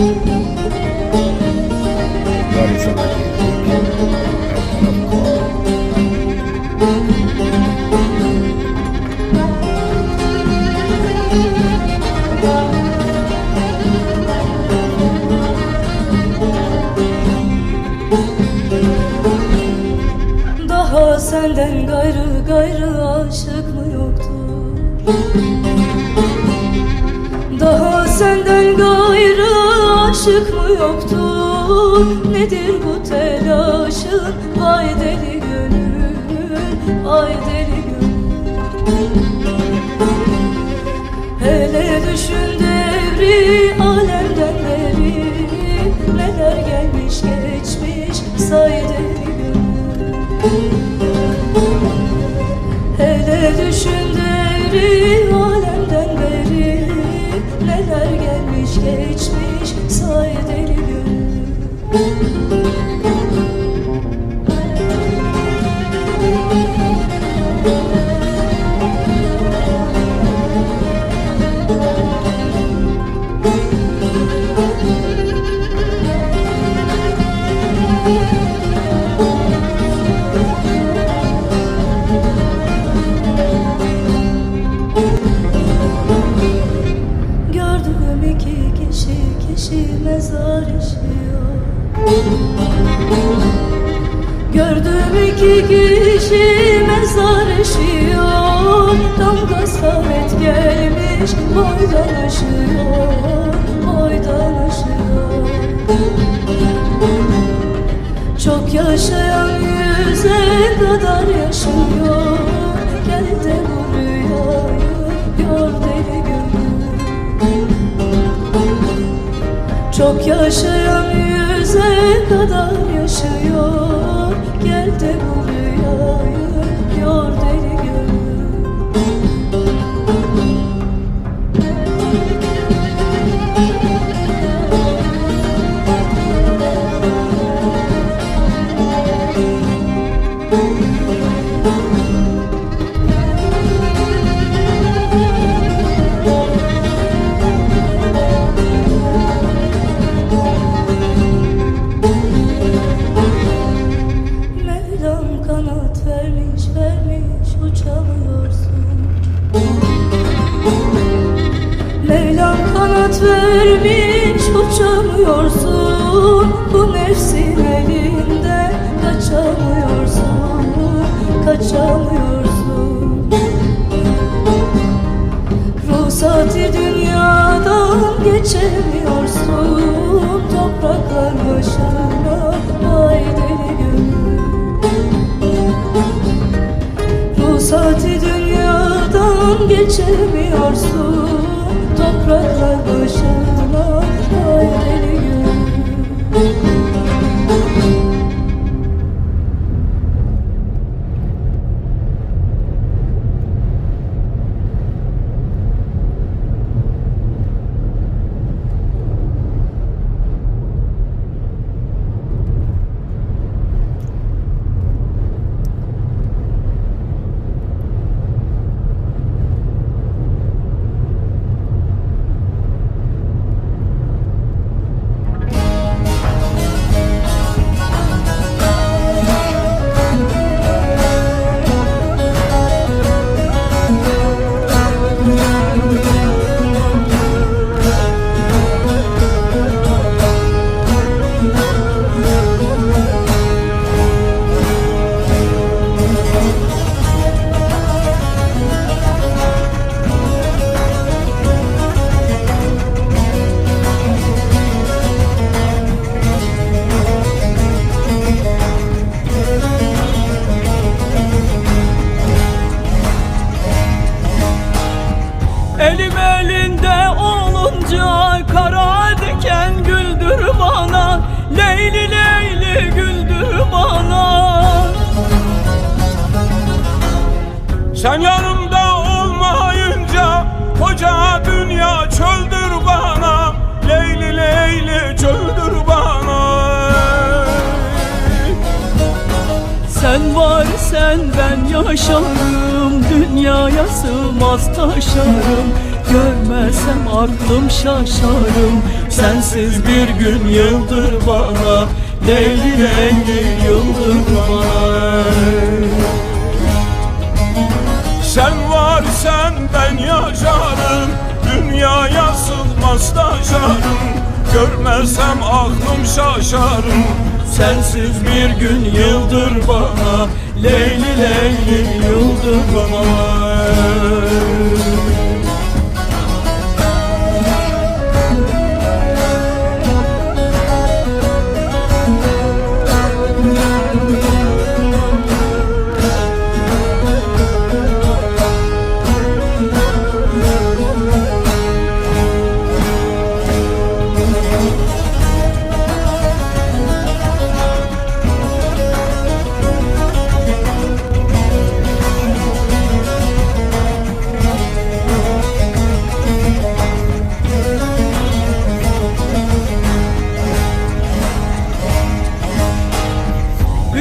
Daha senden gayrı gayrı aşık mı yoktu? Daha senden gayrı aşık mı yoktu? Nedir bu telaşın? Vay deli gönül, ay deli gönül Hele düşün devri alemden beri Neler gelmiş geçmiş say deli gönül Hele düşün devri alemden beri Neler gelmiş geçmiş say deli gönül Gördüğüm iki kişi mezar işiyor Damga samet gelmiş boydan aşıyor Boydan aşıyor. Çok yaşayan yüze kadar yaşıyor. Gel de bu rüyayı gör deli gönül. Çok yaşayan yüze kadar yaşıyor Gel de bu rüyayı gör geçemiyorsun Topraklar başına vay deli gönül Ruhsati dünyadan geçemiyorsun Sen yanımda olmayınca koca dünya çöldür bana. Leyli leyli çöldür bana. Sen var sen ben yaşarım. Dünyaya sığmaz taşarım. Görmesem aklım şaşarım. Sensiz bir gün yıldır bana. Leyli leyli yıldır bana Sen varsan ben yaşarım Dünyaya sığmaz taşarım Görmezsem aklım şaşarım. Sensiz bir gün yıldır bana. Leyli leyli yıldır bana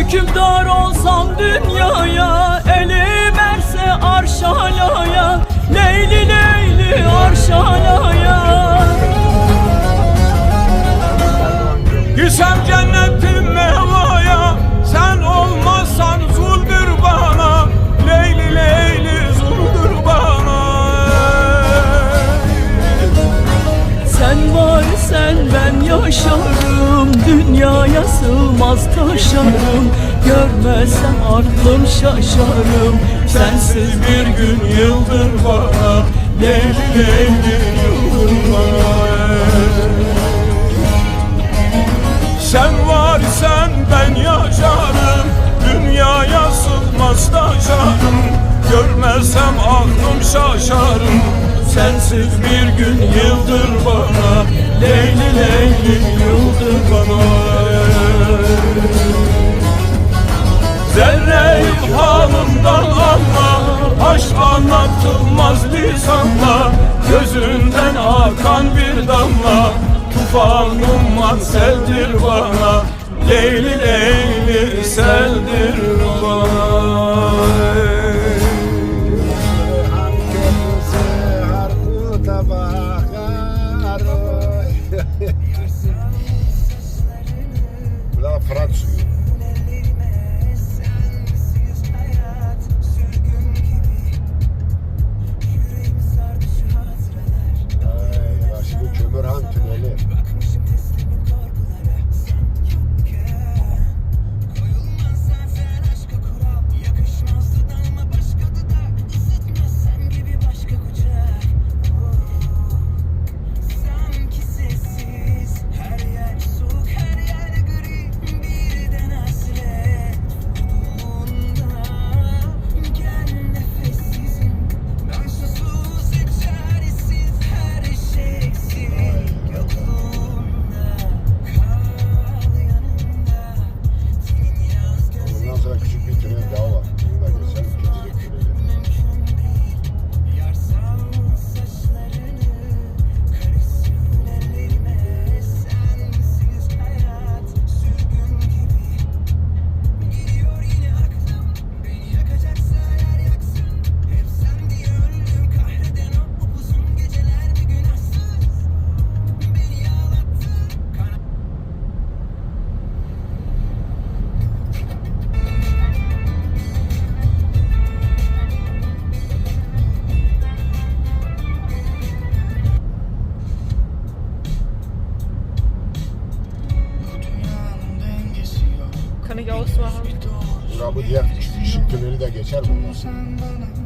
Hükümdar olsam dünyaya Elim erse arşalaya Leyli leyli arşalaya. Gitsem cennetin mevaya Sen olmazsan zuldür bana Leyli leyli zuldur bana. Sen var sen ben yaşarım Dünyaya sığmaz taşarım. Görmezsem aklım şaşarım. Sensiz bir gün yıldır bana Leyli leyli yıldır bana Sen varsan ben yaşarım. Dünyaya sığmaz taşarım. Görmezsem aklım şaşarım. Sensiz bir gün yıldır bana Leyli leyli yıldır bana Zerre halımdan anla Aşk anlatılmaz lisanla Gözünden akan bir damla Tufan umman seldir bana. Leyli leyli seldir bana geçer.